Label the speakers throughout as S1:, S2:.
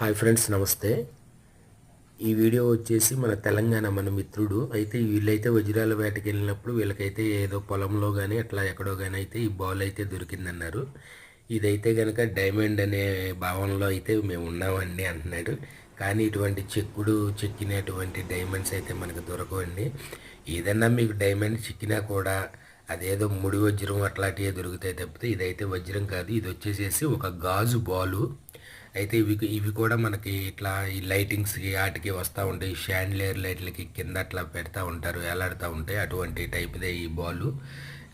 S1: Hi friends నమస్తే. ఈ video వచ్చేసి మన తెలంగాణ మన మిత్రుడు. అయితే వీళ్ళైతే వజ్రాల వేటకి వెళ్ళినప్పుడు వీళ్ళకైతే ఏదో పొలంలో కానీ అట్లా ఎక్కడో కానీ అయితే ఈ బాల్ అయితే దొరికిందన్నారు. ఇదైతే కనుక డైమండ్ అనే భావనలో అయితే మేము ఉన్నామండి అంటున్నాడు. కానీ ఇటువంటి చెక్కుడు చెక్కినటువంటి డైమండ్స్ అయితే మనకు దొరకవండి. ఏదన్నా మీకు డైమండ్ చిక్కినా కూడా అదేదో ముడి వజ్రం అట్లాంటివే దొరుకుతాయి తప్పితే ఇదైతే వజ్రం కాదు. ఇది వచ్చేసేసి ఒక గాజు బాలు. అయితే ఇవి ఇవి కూడా మనకి ఇట్లా ఈ లైటింగ్స్కి వాటికి వస్తూ ఉంటాయి. ఈ లైట్లకి కింద అట్లా పెడతా ఉంటారు. వేలాడుతూ ఉంటాయి. అటువంటి టైప్దే ఈ బాలు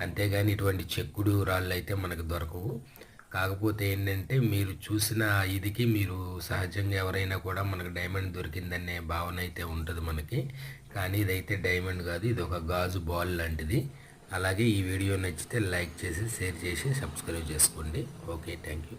S1: అంతేగాని ఇటువంటి చెక్కుడు రాళ్ళు అయితే మనకు దొరకవు. కాకపోతే ఏంటంటే మీరు చూసిన ఇదికి మీరు సహజంగా ఎవరైనా కూడా మనకు డైమండ్ దొరికిందనే భావన అయితే ఉంటుంది మనకి. కానీ ఇదైతే డైమండ్ కాదు. ఇది ఒక గాజు బాల్ లాంటిది. అలాగే ఈ వీడియో నచ్చితే లైక్ చేసి షేర్ చేసి సబ్స్క్రైబ్ చేసుకోండి. Okay thank you